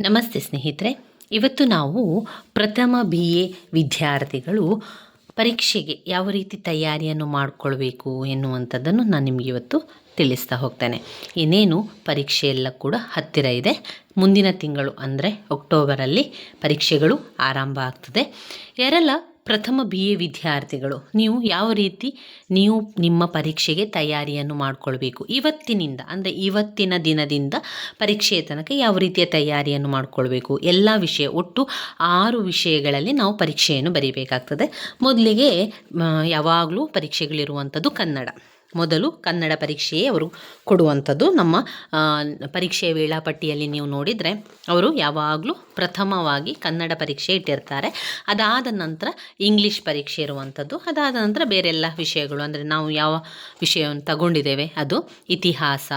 ನಮಸ್ತೆ ಸ್ನೇಹಿತರೆ. ಇವತ್ತು ನಾವು ಪ್ರಥಮ ಬಿ ಎ ವಿದ್ಯಾರ್ಥಿಗಳು ಪರೀಕ್ಷೆಗೆ ಯಾವ ರೀತಿ ತಯಾರಿಯನ್ನು ಮಾಡಿಕೊಳ್ಬೇಕು ಎನ್ನುವಂಥದ್ದನ್ನು ನಾನು ನಿಮಗೆ ಇವತ್ತು ತಿಳಿಸ್ತಾ ಹೋಗ್ತೇನೆ. ಇನ್ನೇನು ಪರೀಕ್ಷೆ ಎಲ್ಲ ಕೂಡ ಹತ್ತಿರ ಇದೆ. ಮುಂದಿನ ತಿಂಗಳು ಅಂದರೆ ಅಕ್ಟೋಬರಲ್ಲಿ ಪರೀಕ್ಷೆಗಳು ಆರಂಭ ಆಗ್ತದೆ. ಯಾರೆಲ್ಲ ಪ್ರಥಮ ಬಿ ಎ ವಿದ್ಯಾರ್ಥಿಗಳು. ನೀವು ಯಾವ ರೀತಿ ನೀವು ನಿಮ್ಮ ಪರೀಕ್ಷೆಗೆ ತಯಾರಿಯನ್ನು ಮಾಡಿಕೊಳ್ಬೇಕು? ಇವತ್ತಿನಿಂದ, ಅಂದರೆ ಇವತ್ತಿನ ದಿನದಿಂದ ಪರೀಕ್ಷೆಯ ತನಕ ಯಾವ ರೀತಿಯ ತಯಾರಿಯನ್ನು ಮಾಡಿಕೊಳ್ಬೇಕು? ಎಲ್ಲ ವಿಷಯ, ಒಟ್ಟು ಆರು ವಿಷಯಗಳಲ್ಲಿ ನಾವು ಪರೀಕ್ಷೆಯನ್ನು ಬರೀಬೇಕಾಗ್ತದೆ. ಮೊದಲಿಗೆ ಯಾವಾಗಲೂ ಪರೀಕ್ಷೆಗಳಿರುವಂಥದ್ದು ಕನ್ನಡ. ಮೊದಲು ಕನ್ನಡ ಪರೀಕ್ಷೆಯೇ ಅವರು ಕೊಡುವಂಥದ್ದು. ನಮ್ಮ ಪರೀಕ್ಷೆಯ ವೇಳಾಪಟ್ಟಿಯಲ್ಲಿ ನೀವು ನೋಡಿದರೆ ಅವರು ಯಾವಾಗಲೂ ಪ್ರಥಮವಾಗಿ ಕನ್ನಡ ಪರೀಕ್ಷೆ ಇಟ್ಟಿರ್ತಾರೆ. ಅದಾದ ನಂತರ ಇಂಗ್ಲೀಷ್ ಪರೀಕ್ಷೆ ಇರುವಂಥದ್ದು. ಅದಾದ ನಂತರ ಬೇರೆಲ್ಲ ವಿಷಯಗಳು, ಅಂದರೆ ನಾವು ಯಾವ ವಿಷಯವನ್ನು ತಗೊಂಡಿದ್ದೇವೆ? ಅದು ಇತಿಹಾಸ,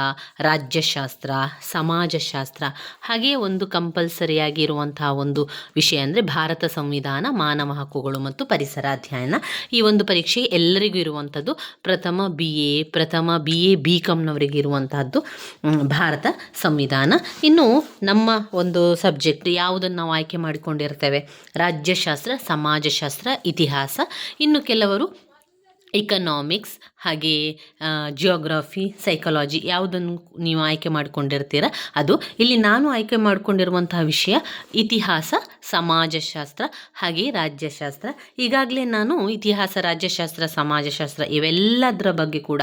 ರಾಜ್ಯಶಾಸ್ತ್ರ, ಸಮಾಜಶಾಸ್ತ್ರ ಹಾಗೆಯೇ ಒಂದು ಕಂಪಲ್ಸರಿಯಾಗಿ ಇರುವಂತಹ ಒಂದು ವಿಷಯ ಅಂದರೆ ಭಾರತ ಸಂವಿಧಾನ, ಮಾನವ ಹಕ್ಕುಗಳು ಮತ್ತು ಪರಿಸರ ಅಧ್ಯಯನ. ಈ ಒಂದು ಪರೀಕ್ಷೆ ಎಲ್ಲರಿಗೂ ಇರುವಂಥದ್ದು. ಪ್ರಥಮ ಬಿ ಪ್ರಥಮ ಬಿ ಎ ಬಿ ಕಾಮ್ನವರಿಗೆ ಇರುವಂತಹದ್ದು ಭಾರತ ಸಂವಿಧಾನ. ಇನ್ನು ನಮ್ಮ ಒಂದು ಸಬ್ಜೆಕ್ಟ್ ಯಾವುದನ್ನು ನಾವು ಆಯ್ಕೆ ಮಾಡಿಕೊಂಡಿರ್ತೇವೆ? ರಾಜ್ಯಶಾಸ್ತ್ರ, ಸಮಾಜಶಾಸ್ತ್ರ, ಇತಿಹಾಸ. ಇನ್ನು ಕೆಲವರು ಇಕನಾಮಿಕ್ಸ್ ಹಾಗೆ ಜಿಯೋಗ್ರಫಿ ಸೈಕಾಲಜಿ ಯಾವುದನ್ನು ನೀವು ಆಯ್ಕೆ ಮಾಡಿಕೊಂಡಿರ್ತೀರ, ಅದು ಇಲ್ಲಿ ನಾನು ಆಯ್ಕೆ ಮಾಡಿಕೊಂಡಿರುವಂತಹ ವಿಷಯ ಇತಿಹಾಸ, ಸಮಾಜಶಾಸ್ತ್ರ, ಹಾಗೆ ರಾಜ್ಯಶಾಸ್ತ್ರ. ಈಗಾಗಲೇ ನಾನು ಇತಿಹಾಸ, ರಾಜ್ಯಶಾಸ್ತ್ರ, ಸಮಾಜಶಾಸ್ತ್ರ ಇವೆಲ್ಲದರ ಬಗ್ಗೆ ಕೂಡ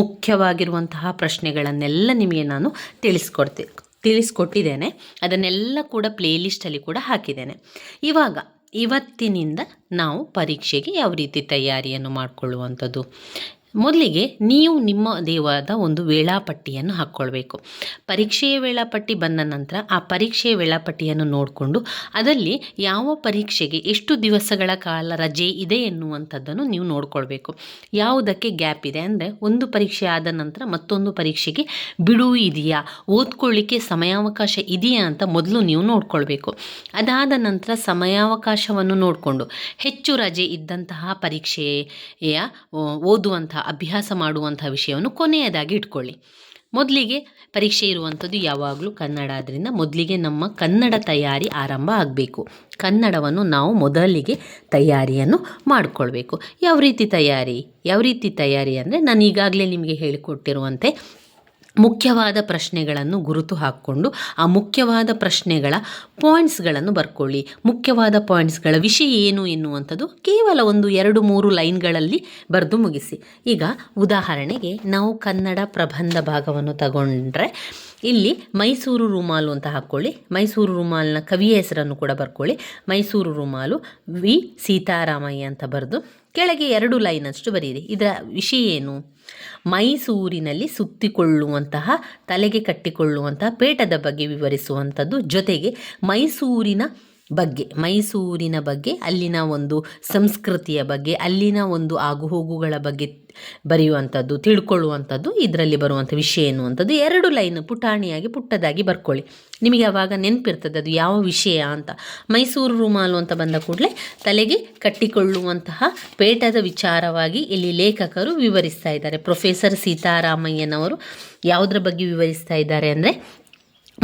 ಮುಖ್ಯವಾಗಿರುವಂತಹ ಪ್ರಶ್ನೆಗಳನ್ನೆಲ್ಲ ನಿಮಗೆ ನಾನು ತಿಳಿಸ್ಕೊಡ್ತೆ, ತಿಳಿಸ್ಕೊಟ್ಟಿದ್ದೇನೆ. ಅದನ್ನೆಲ್ಲ ಕೂಡ ಪ್ಲೇಲಿಸ್ಟಲ್ಲಿ ಕೂಡ ಹಾಕಿದ್ದೇನೆ. ಇವಾಗ ಇವತ್ತಿನಿಂದ ನಾವು ಪರೀಕ್ಷೆಗೆ ಯಾವ ರೀತಿ ತಯಾರಿಯನ್ನು ಮಾಡಿಕೊಳ್ಳುವಂಥದ್ದು? ಮೊದಲಿಗೆ ನೀವು ನಿಮ್ಮ ದೇವಾದ ಒಂದು ವೇಳಾಪಟ್ಟಿಯನ್ನು ಹಾಕ್ಕೊಳ್ಬೇಕು. ಪರೀಕ್ಷೆಯ ವೇಳಾಪಟ್ಟಿ ಬಂದ ನಂತರ ಆ ಪರೀಕ್ಷೆಯ ವೇಳಾಪಟ್ಟಿಯನ್ನು ನೋಡಿಕೊಂಡು ಅದರಲ್ಲಿ ಯಾವ ಪರೀಕ್ಷೆಗೆ ಎಷ್ಟು ದಿವಸಗಳ ಕಾಲ ರಜೆ ಇದೆ ಎನ್ನುವಂಥದ್ದನ್ನು ನೀವು ನೋಡ್ಕೊಳ್ಬೇಕು. ಯಾವುದಕ್ಕೆ ಗ್ಯಾಪ್ ಇದೆ ಅಂದರೆ ಒಂದು ಪರೀಕ್ಷೆ ಆದ ನಂತರ ಮತ್ತೊಂದು ಪರೀಕ್ಷೆಗೆ ಬಿಡುವು ಇದೆಯಾ, ಓದ್ಕೊಳ್ಳಿಕ್ಕೆ ಸಮಯಾವಕಾಶ ಇದೆಯಾ ಅಂತ ಮೊದಲು ನೀವು ನೋಡ್ಕೊಳ್ಬೇಕು. ಅದಾದ ನಂತರ ಸಮಯಾವಕಾಶವನ್ನು ನೋಡಿಕೊಂಡು ಹೆಚ್ಚು ರಜೆ ಇದ್ದಂತಹ ಪರೀಕ್ಷೆಯ ಓದುವಂತಹ ಅಭ್ಯಾಸ ಮಾಡುವಂಥ ವಿಷಯವನ್ನು ಕೊನೆಯದಾಗಿ ಇಟ್ಕೊಳ್ಳಿ. ಮೊದಲಿಗೆ ಪರೀಕ್ಷೆ ಇರುವಂಥದ್ದು ಯಾವಾಗಲೂ ಕನ್ನಡ. ಆದ್ದರಿಂದ ಮೊದಲಿಗೆ ನಮ್ಮ ಕನ್ನಡ ತಯಾರಿ ಆರಂಭ ಆಗಬೇಕು. ಕನ್ನಡವನ್ನು ನಾವು ಮೊದಲಿಗೆ ತಯಾರಿಯನ್ನು ಮಾಡಿಕೊಳ್ಬೇಕು. ಯಾವ ರೀತಿ ತಯಾರಿ? ಯಾವ ರೀತಿ ತಯಾರಿ ಅಂದರೆ ನಾನು ಈಗಾಗಲೇ ನಿಮಗೆ ಹೇಳಿಕೊಟ್ಟಿರುವಂತೆ ಮುಖ್ಯವಾದ ಪ್ರಶ್ನೆಗಳನ್ನು ಗುರುತು ಹಾಕ್ಕೊಂಡು ಆ ಮುಖ್ಯವಾದ ಪ್ರಶ್ನೆಗಳ ಪಾಯಿಂಟ್ಸ್ಗಳನ್ನು ಬರ್ಕೊಳ್ಳಿ. ಮುಖ್ಯವಾದ ಪಾಯಿಂಟ್ಸ್ಗಳ ವಿಷಯ ಏನು ಎನ್ನುವಂಥದ್ದು ಕೇವಲ ಒಂದು ಎರಡು ಮೂರು ಲೈನ್ಗಳಲ್ಲಿ ಬರೆದು ಮುಗಿಸಿ. ಈಗ ಉದಾಹರಣೆಗೆ ನಾವು ಕನ್ನಡ ಪ್ರಬಂಧ ಭಾಗವನ್ನು ತಗೊಂಡ್ರೆ ಇಲ್ಲಿ ಮೈಸೂರು ರುಮಾಲು ಅಂತ ಹಾಕ್ಕೊಳ್ಳಿ. ಮೈಸೂರು ರುಮಾಲಿನ ಕವಿಯ ಹೆಸರನ್ನು ಕೂಡ ಬರ್ಕೊಳ್ಳಿ. ಮೈಸೂರು ರುಮಾಲು ವಿ. ಸೀತಾರಾಮಯ್ಯ ಅಂತ ಬರೆದು ಕೆಳಗೆ ಎರಡು ಲೈನ್ ಅಷ್ಟು ಬರೀರಿ. ಇದರ ವಿಷಯ ಏನು? ಮೈಸೂರಿನಲ್ಲಿ ಸುತ್ತಿಕೊಳ್ಳುವಂತಹ, ತಲೆಗೆ ಕಟ್ಟಿಕೊಳ್ಳುವಂತಹ, ಪೇಟದ ಬಗ್ಗೆ ವಿವರಿಸುವಂಥದ್ದು ಜೊತೆಗೆ ಮೈಸೂರಿನ ಬಗ್ಗೆ, ಮೈಸೂರಿನ ಬಗ್ಗೆ, ಅಲ್ಲಿನ ಒಂದು ಸಂಸ್ಕೃತಿಯ ಬಗ್ಗೆ, ಅಲ್ಲಿನ ಒಂದು ಆಗುಹೋಗುಗಳ ಬಗ್ಗೆ ಬರೆಯುವಂಥದ್ದು, ತಿಳ್ಕೊಳ್ಳುವಂಥದ್ದು, ಇದರಲ್ಲಿ ಬರುವಂಥ ವಿಷಯ ಎನ್ನುವಂಥದ್ದು ಎರಡು ಲೈನ್ ಪುಟಾಣಿಯಾಗಿ ಪುಟ್ಟದಾಗಿ ಬರ್ಕೊಳ್ಳಿ. ನಿಮಗೆ ಆವಾಗ ನೆನಪಿರ್ತದೆ ಅದು ಯಾವ ವಿಷಯ ಅಂತ. ಮೈಸೂರು ರುಮಾಲು ಅಂತ ಬಂದ ಕೂಡಲೇ ತಲೆಗೆ ಕಟ್ಟಿಕೊಳ್ಳುವಂತಹ ಪೇಟದ ವಿಚಾರವಾಗಿ ಇಲ್ಲಿ ಲೇಖಕರು ವಿವರಿಸ್ತಾ ಇದ್ದಾರೆ. ಪ್ರೊಫೆಸರ್ ಸೀತಾರಾಮಯ್ಯನವರು ಯಾವುದ್ರ ಬಗ್ಗೆ ವಿವರಿಸ್ತಾ ಇದ್ದಾರೆ ಅಂದರೆ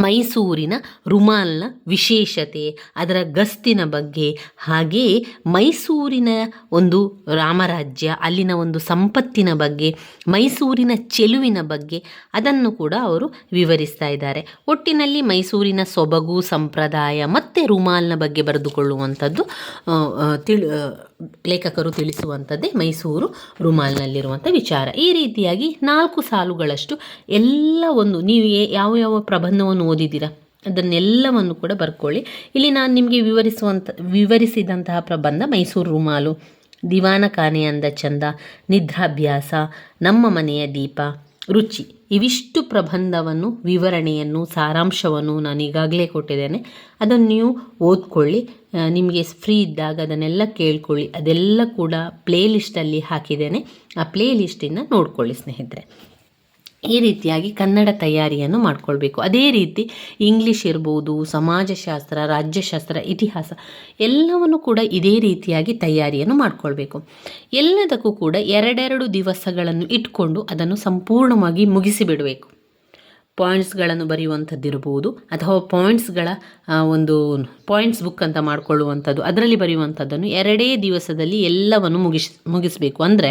ಮೈಸೂರಿನ ರುಮಾಲ್ನ ವಿಶೇಷತೆ, ಅದರ ಗಸ್ತಿನ ಬಗ್ಗೆ ಹಾಗೆಯೇ ಮೈಸೂರಿನ ಒಂದು ರಾಮರಾಜ್ಯ, ಅಲ್ಲಿನ ಒಂದು ಸಂಪತ್ತಿನ ಬಗ್ಗೆ, ಮೈಸೂರಿನ ಚೆಲುವಿನ ಬಗ್ಗೆ ಅದನ್ನು ಕೂಡ ಅವರು ವಿವರಿಸ್ತಾ ಇದ್ದಾರೆ. ಒಟ್ಟಿನಲ್ಲಿ ಮೈಸೂರಿನ ಸೊಬಗು ಸಂಪ್ರದಾಯ ಮತ್ತು ರುಮಾಲ್ನ ಬಗ್ಗೆ ಬರೆದುಕೊಳ್ಳುವಂಥದ್ದು ತಿಳಿ ಲೇಖಕರು ತಿಳಿಸುವಂಥದ್ದೇ ಮೈಸೂರು ರುಮಾಲ್ನಲ್ಲಿರುವಂಥ ವಿಚಾರ. ಈ ರೀತಿಯಾಗಿ ನಾಲ್ಕು ಸಾಲುಗಳಷ್ಟು ಎಲ್ಲ ಒಂದು, ನೀವು ಯಾವ ಯಾವ ಪ್ರಬಂಧವನ್ನು ಓದಿದ್ದೀರಾ? ಅದನ್ನೆಲ್ಲವನ್ನು ಕೂಡ ಬರ್ಕೊಳ್ಳಿ. ಇಲ್ಲಿ ನಾನು ನಿಮಗೆ ವಿವರಿಸುವಂಥ ವಿವರಿಸಿದಂತಹ ಪ್ರಬಂಧ ಮೈಸೂರು ರುಮಾಲು. ದಿವಾನ ಕಾನೆ ಅಂದ ಚಂದ, ನಿದ್ರಾಭ್ಯಾಸ, ನಮ್ಮ ಮನೆಯ ದೀಪ, ರುಚಿ. ಇವಿಷ್ಟು ಪ್ರಬಂಧವನ್ನು, ವಿವರಣೆಯನ್ನು, ಸಾರಾಂಶವನ್ನು ನಾನು ಈಗಾಗಲೇ ಕೊಟ್ಟಿದ್ದೇನೆ. ಅದನ್ನು ನೀವು ಓದ್ಕೊಳ್ಳಿ. ನಿಮಗೆ ಫ್ರೀ ಇದ್ದಾಗ ಅದನ್ನೆಲ್ಲ ಕೇಳ್ಕೊಳ್ಳಿ. ಅದೆಲ್ಲ ಕೂಡ ಪ್ಲೇ ಲಿಸ್ಟಲ್ಲಿ ಹಾಕಿದ್ದೇನೆ. ಆ ಪ್ಲೇ ಲಿಸ್ಟಿಂದ ನೋಡ್ಕೊಳ್ಳಿ ಸ್ನೇಹಿತರೆ. ಈ ರೀತಿಯಾಗಿ ಕನ್ನಡ ತಯಾರಿಯನ್ನು ಮಾಡ್ಕೊಳ್ಬೇಕು. ಅದೇ ರೀತಿ ಇಂಗ್ಲೀಷ್ ಇರ್ಬೋದು, ಸಮಾಜಶಾಸ್ತ್ರ, ರಾಜ್ಯಶಾಸ್ತ್ರ, ಇತಿಹಾಸ ಎಲ್ಲವನ್ನು ಕೂಡ ಇದೇ ರೀತಿಯಾಗಿ ತಯಾರಿಯನ್ನು ಮಾಡ್ಕೊಳ್ಬೇಕು. ಎಲ್ಲದಕ್ಕೂ ಕೂಡ ಎರಡೆರಡು ದಿವಸಗಳನ್ನು ಇಟ್ಕೊಂಡು ಅದನ್ನು ಸಂಪೂರ್ಣವಾಗಿ ಮುಗಿಸಿಬಿಡಬೇಕು. ಪಾಯಿಂಟ್ಸ್ಗಳನ್ನು ಬರೆಯುವಂಥದ್ದಿರಬಹುದು ಅಥವಾ ಪಾಯಿಂಟ್ಸ್ಗಳ ಒಂದು ಪಾಯಿಂಟ್ಸ್ ಬುಕ್ ಅಂತ ಮಾಡಿಕೊಳ್ಳುವಂಥದ್ದು. ಅದರಲ್ಲಿ ಬರೆಯುವಂಥದ್ದನ್ನು ಎರಡೇ ದಿವಸದಲ್ಲಿ ಎಲ್ಲವನ್ನು ಮುಗಿಸ್ ಮುಗಿಸಬೇಕು. ಅಂದರೆ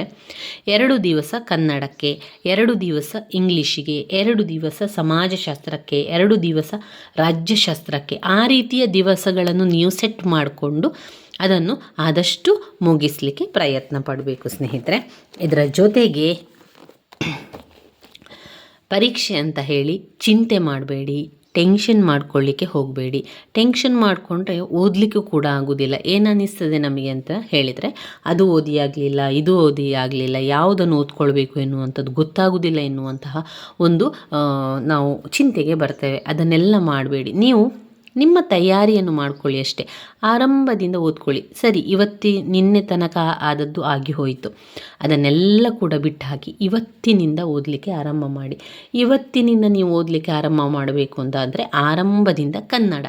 ಎರಡು ದಿವಸ ಕನ್ನಡಕ್ಕೆ, ಎರಡು ದಿವಸ ಇಂಗ್ಲೀಷಿಗೆ, ಎರಡು ದಿವಸ ಸಮಾಜಶಾಸ್ತ್ರಕ್ಕೆ, ಎರಡು ದಿವಸ ರಾಜ್ಯಶಾಸ್ತ್ರಕ್ಕೆ ಆ ರೀತಿಯ ದಿವಸಗಳನ್ನು ನೀವು ಸೆಟ್ ಮಾಡಿಕೊಂಡು ಅದನ್ನು ಆದಷ್ಟು ಮುಗಿಸಲಿಕ್ಕೆ ಪ್ರಯತ್ನ ಪಡಬೇಕು ಸ್ನೇಹಿತರೆ. ಇದರ ಜೊತೆಗೆ ಪರೀಕ್ಷೆ ಅಂತ ಹೇಳಿ ಚಿಂತೆ ಮಾಡಬೇಡಿ ಟೆನ್ಷನ್ ಮಾಡ್ಕೊಳ್ಳಿಕ್ಕೆ ಹೋಗಬೇಡಿ. ಟೆನ್ಷನ್ ಮಾಡಿಕೊಂಡ್ರೆ ಓದಲಿಕ್ಕೂ ಕೂಡ ಆಗೋದಿಲ್ಲ. ಏನನ್ನಿಸ್ತದೆ ನಮಗೆ ಅಂತ ಹೇಳಿದರೆ, ಅದು ಓದಿ ಆಗಲಿಲ್ಲ, ಇದು ಓದಿ ಆಗಲಿಲ್ಲ, ಯಾವುದನ್ನು ಓದ್ಕೊಳ್ಬೇಕು ಎನ್ನುವಂಥದ್ದು ಗೊತ್ತಾಗೋದಿಲ್ಲ ಎನ್ನುವಂತಹ ಒಂದು ನಾವು ಚಿಂತೆಗೆ ಬರ್ತೇವೆ. ಅದನ್ನೆಲ್ಲ ಮಾಡಬೇಡಿ. ನೀವು ನಿಮ್ಮ ತಯಾರಿಯನ್ನು ಮಾಡ್ಕೊಳ್ಳಿ ಅಷ್ಟೇ. ಆರಂಭದಿಂದ ಓದ್ಕೊಳ್ಳಿ. ಸರಿ, ಇವತ್ತಿ ನಿನ್ನೆ ತನಕ ಆದದ್ದು ಆಗಿ ಹೋಯಿತು. ಅದನ್ನೆಲ್ಲ ಕೂಡ ಬಿಟ್ಟು ಹಾಕಿ ಇವತ್ತಿನಿಂದ ಓದಲಿಕ್ಕೆ ಆರಂಭ ಮಾಡಿ. ಇವತ್ತಿನಿಂದ ನೀವು ಓದಲಿಕ್ಕೆ ಆರಂಭ ಮಾಡಬೇಕು ಅಂತಾದರೆ ಆರಂಭದಿಂದ ಕನ್ನಡ.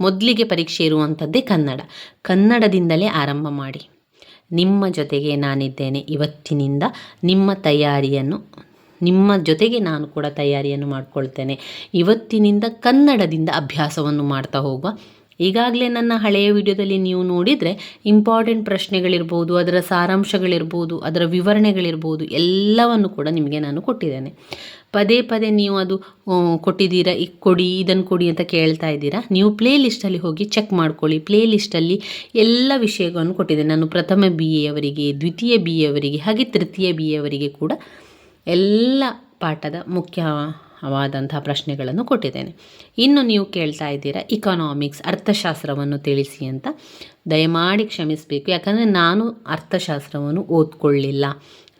ಮೊದಲಿಗೆ ಪರೀಕ್ಷೆ ಇರುವಂಥದ್ದೇ ಕನ್ನಡ. ಕನ್ನಡದಿಂದಲೇ ಆರಂಭ ಮಾಡಿ. ನಿಮ್ಮ ಜೊತೆಗೆ ನಾನಿದ್ದೇನೆ. ಇವತ್ತಿನಿಂದ ನಿಮ್ಮ ತಯಾರಿಯನ್ನು ನಿಮ್ಮ ಜೊತೆಗೆ ನಾನು ಕೂಡ ತಯಾರಿಯನ್ನು ಮಾಡಿಕೊಳ್ತೇನೆ. ಇವತ್ತಿನಿಂದ ಕನ್ನಡದಿಂದ ಅಭ್ಯಾಸವನ್ನು ಮಾಡ್ತಾ ಹೋಗುವ. ಈಗಾಗಲೇ ನನ್ನ ಹಳೆಯ ವಿಡಿಯೋದಲ್ಲಿ ನೀವು ನೋಡಿದರೆ ಇಂಪಾರ್ಟೆಂಟ್ ಪ್ರಶ್ನೆಗಳಿರ್ಬೋದು, ಅದರ ಸಾರಾಂಶಗಳಿರ್ಬೋದು, ಅದರ ವಿವರಣೆಗಳಿರ್ಬೋದು, ಎಲ್ಲವನ್ನು ಕೂಡ ನಿಮಗೆ ನಾನು ಕೊಟ್ಟಿದ್ದೇನೆ. ಪದೇ ಪದೇ ನೀವು ಅದು ಕೊಟ್ಟಿದ್ದೀರಾ ಈಗ ಕೊಡಿ ಇದನ್ನು ಕೊಡಿ ಅಂತ ಕೇಳ್ತಾ ಇದ್ದೀರಾ, ನೀವು ಪ್ಲೇ ಲಿಸ್ಟಲ್ಲಿ ಹೋಗಿ ಚೆಕ್ ಮಾಡ್ಕೊಳ್ಳಿ. ಪ್ಲೇ ಲಿಸ್ಟಲ್ಲಿ ಎಲ್ಲ ವಿಷಯಗಳನ್ನು ಕೊಟ್ಟಿದ್ದೇನೆ. ನಾನು ಪ್ರಥಮ ಬಿ ಅವರಿಗೆ, ದ್ವಿತೀಯ ಬಿ ಅವರಿಗೆ, ಹಾಗೆ ತೃತೀಯ ಬಿ ಎವರಿಗೆ ಕೂಡ ಎಲ್ಲ ಪಾಠದ ಮುಖ್ಯವಾದಂತಹ ಪ್ರಶ್ನೆಗಳನ್ನು ಕೊಟ್ಟಿದ್ದೇನೆ. ಇನ್ನು ನೀವು ಕೇಳ್ತಾ ಇದ್ದೀರಾ ಇಕನಾಮಿಕ್ಸ್ ಅರ್ಥಶಾಸ್ತ್ರವನ್ನು ತಿಳಿಸಿ ಅಂತ. ದಯಮಾಡಿ ಕ್ಷಮಿಸಬೇಕು. ಯಾಕಂದರೆ ನಾನು ಅರ್ಥಶಾಸ್ತ್ರವನ್ನು ಓದ್ಕೊಳ್ಳಿಲ್ಲ.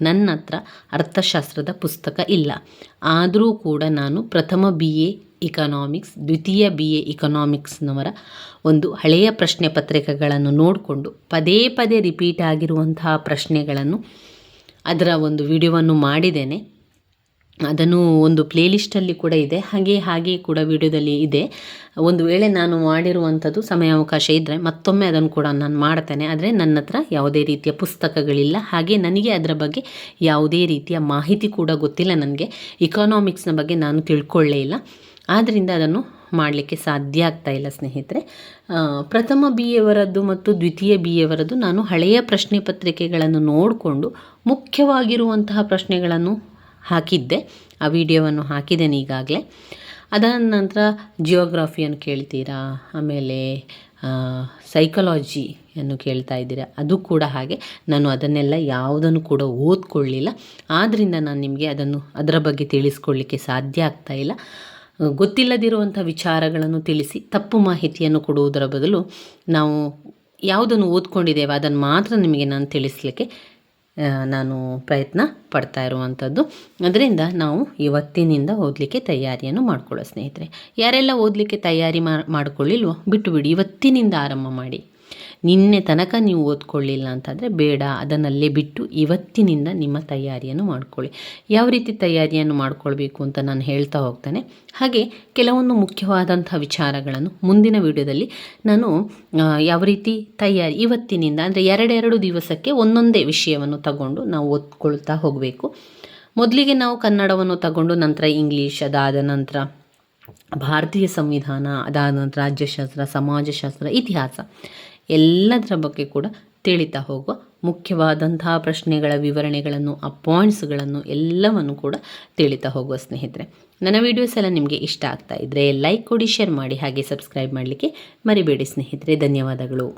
ನನ್ನ ಹತ್ರ ಅರ್ಥಶಾಸ್ತ್ರದ ಪುಸ್ತಕ ಇಲ್ಲ. ಆದರೂ ಕೂಡ ನಾನು ಪ್ರಥಮ ಬಿ ಎ ಇಕನಾಮಿಕ್ಸ್ ದ್ವಿತೀಯ ಬಿ ಎ ಇಕನಾಮಿಕ್ಸ್ನವರ ಒಂದು ಹಳೆಯ ಪ್ರಶ್ನೆ ಪತ್ರಿಕೆಗಳನ್ನು ನೋಡಿಕೊಂಡು ಪದೇ ಪದೇ ರಿಪೀಟ್ ಆಗಿರುವಂತಹ ಪ್ರಶ್ನೆಗಳನ್ನು ಅದರ ಒಂದು ವಿಡಿಯೋವನ್ನು ಮಾಡಿದ್ದೇನೆ. ಅದನ್ನು ಒಂದು ಪ್ಲೇಲಿಸ್ಟಲ್ಲಿ ಕೂಡ ಇದೆ. ಹಾಗೆ ಹಾಗೆ ಕೂಡ ವಿಡಿಯೋದಲ್ಲಿ ಇದೆ. ಒಂದು ವೇಳೆ ನಾನು ಮಾಡಿರುವಂಥದ್ದು ಸಮಯಾವಕಾಶ ಇದ್ದರೆ ಮತ್ತೊಮ್ಮೆ ಅದನ್ನು ಕೂಡ ನಾನು ಮಾಡ್ತೇನೆ. ಆದರೆ ನನ್ನ ಹತ್ರ ಯಾವುದೇ ರೀತಿಯ ಪುಸ್ತಕಗಳಿಲ್ಲ. ಹಾಗೆ ನನಗೆ ಅದರ ಬಗ್ಗೆ ಯಾವುದೇ ರೀತಿಯ ಮಾಹಿತಿ ಕೂಡ ಗೊತ್ತಿಲ್ಲ ನನಗೆ. ಇಕಾನಾಮಿಕ್ಸ್ನ ಬಗ್ಗೆ ನಾನು ತಿಳ್ಕೊಳ್ಳೇ ಇಲ್ಲ. ಆದ್ದರಿಂದ ಅದನ್ನು ಮಾಡಲಿಕ್ಕೆ ಸಾಧ್ಯ ಆಗ್ತಾ ಇಲ್ಲ ಸ್ನೇಹಿತರೆ. ಪ್ರಥಮ ಬಿ ಎವರದ್ದು ಮತ್ತು ದ್ವಿತೀಯ ಬಿ ಎವರದ್ದು ನಾನು ಹಳೆಯ ಪ್ರಶ್ನೆ ಪತ್ರಿಕೆಗಳನ್ನು ನೋಡಿಕೊಂಡು ಮುಖ್ಯವಾಗಿರುವಂತಹ ಪ್ರಶ್ನೆಗಳನ್ನು ಹಾಕಿದ್ದೆ. ಆ ವಿಡಿಯೋವನ್ನು ಹಾಕಿದ್ದೇನೆ ಈಗಾಗಲೇ. ಅದಾದ ನಂತರ ಜಿಯೋಗ್ರಫಿಯನ್ನು ಕೇಳ್ತೀರಾ? ಆಮೇಲೆ ಸೈಕಲಾಜಿಯನ್ನು ಕೇಳ್ತಾ ಇದ್ದೀರಾ? ಅದು ಕೂಡ ಹಾಗೆ. ನಾನು ಅದನ್ನೆಲ್ಲ ಯಾವುದನ್ನು ಕೂಡ ಓದ್ಕೊಳ್ಳಿಲ್ಲ. ಆದ್ದರಿಂದ ನಾನು ನಿಮಗೆ ಅದನ್ನು, ಅದರ ಬಗ್ಗೆ ತಿಳಿಸ್ಕೊಳ್ಳಿಕ್ಕೆ ಸಾಧ್ಯ ಆಗ್ತಾ ಇಲ್ಲ. ಗೊತ್ತಿಲ್ಲದಿರುವಂಥ ವಿಚಾರಗಳನ್ನು ತಿಳಿಸಿ, ತಪ್ಪು ಮಾಹಿತಿಯನ್ನು ಕೊಡುವುದರ ಬದಲು ನಾವು ಯಾವುದನ್ನು ಓದ್ಕೊಂಡಿದ್ದೇವೆ ಅದನ್ನು ಮಾತ್ರ ನಿಮಗೆ ನಾನು ತಿಳಿಸ್ಲಿಕ್ಕೆ ನಾನು ಪ್ರಯತ್ನ ಪಡ್ತಾ ಇರುವಂಥದ್ದು. ಅದರಿಂದ ನಾವು ಇವತ್ತಿನಿಂದ ಓದಲಿಕ್ಕೆ ತಯಾರಿಯನ್ನು ಮಾಡ್ಕೊಳ್ಳೋ ಸ್ನೇಹಿತರೆ. ಯಾರೆಲ್ಲ ಓದಲಿಕ್ಕೆ ತಯಾರಿ ಮಾಡಿಕೊಳ್ಳಿಲ್ವೋ ಬಿಟ್ಟುಬಿಡಿ ಇವತ್ತಿನಿಂದ ಆರಂಭ ಮಾಡಿ. ನಿನ್ನೆ ತನಕ ನೀವು ಓದ್ಕೊಳ್ಳಿಲ್ಲ ಅಂತಂದರೆ ಬೇಡ, ಅದನ್ನಲ್ಲೇ ಬಿಟ್ಟು ಇವತ್ತಿನಿಂದ ನಿಮ್ಮ ತಯಾರಿಯನ್ನು ಮಾಡ್ಕೊಳ್ಳಿ. ಯಾವ ರೀತಿ ತಯಾರಿಯನ್ನು ಮಾಡಿಕೊಳ್ಬೇಕು ಅಂತ ನಾನು ಹೇಳ್ತಾ ಹೋಗ್ತೇನೆ. ಹಾಗೆ ಕೆಲವೊಂದು ಮುಖ್ಯವಾದಂಥ ವಿಚಾರಗಳನ್ನು ಮುಂದಿನ ವಿಡಿಯೋದಲ್ಲಿ ನಾನು ಯಾವ ರೀತಿ ತಯಾರಿ, ಇವತ್ತಿನಿಂದ ಅಂದರೆ ಎರಡೆರಡು ದಿವಸಕ್ಕೆ ಒಂದೊಂದೇ ವಿಷಯವನ್ನು ತಗೊಂಡು ನಾವು ಓದ್ಕೊಳ್ತಾ ಹೋಗಬೇಕು. ಮೊದಲಿಗೆ ನಾವು ಕನ್ನಡವನ್ನು ತಗೊಂಡು ನಂತರ ಇಂಗ್ಲೀಷ್, ಅದಾದ ನಂತರ ಭಾರತೀಯ ಸಂವಿಧಾನ, ಅದಾದ ನಂತರ ರಾಜ್ಯಶಾಸ್ತ್ರ, ಸಮಾಜಶಾಸ್ತ್ರ, ಇತಿಹಾಸ. ಎಲ್ಲದರ ಬಗ್ಗೆ ಕೂಡ ತಿಳಿತಾ ಹೋಗುವ ಮುಖ್ಯವಾದಂತಹ ಪ್ರಶ್ನೆಗಳ ವಿವರಣೆಗಳನ್ನು ಆ ಪಾಯಿಂಟ್ಸ್ಗಳನ್ನು ಎಲ್ಲವನ್ನು ಕೂಡ ತಿಳಿತಾ ಹೋಗುವ ಸ್ನೇಹಿತರೆ. ನನ್ನ ವಿಡಿಯೋಸ್ ಎಲ್ಲ ನಿಮಗೆ ಇಷ್ಟ ಆಗ್ತಾ ಇದ್ದರೆ ಲೈಕ್ ಕೊಡಿ ಶೇರ್ ಮಾಡಿ, ಹಾಗೆ ಸಬ್ಸ್ಕ್ರೈಬ್ ಮಾಡಲಿಕ್ಕೆ ಮರಿಬೇಡಿ ಸ್ನೇಹಿತರೆ. ಧನ್ಯವಾದಗಳು.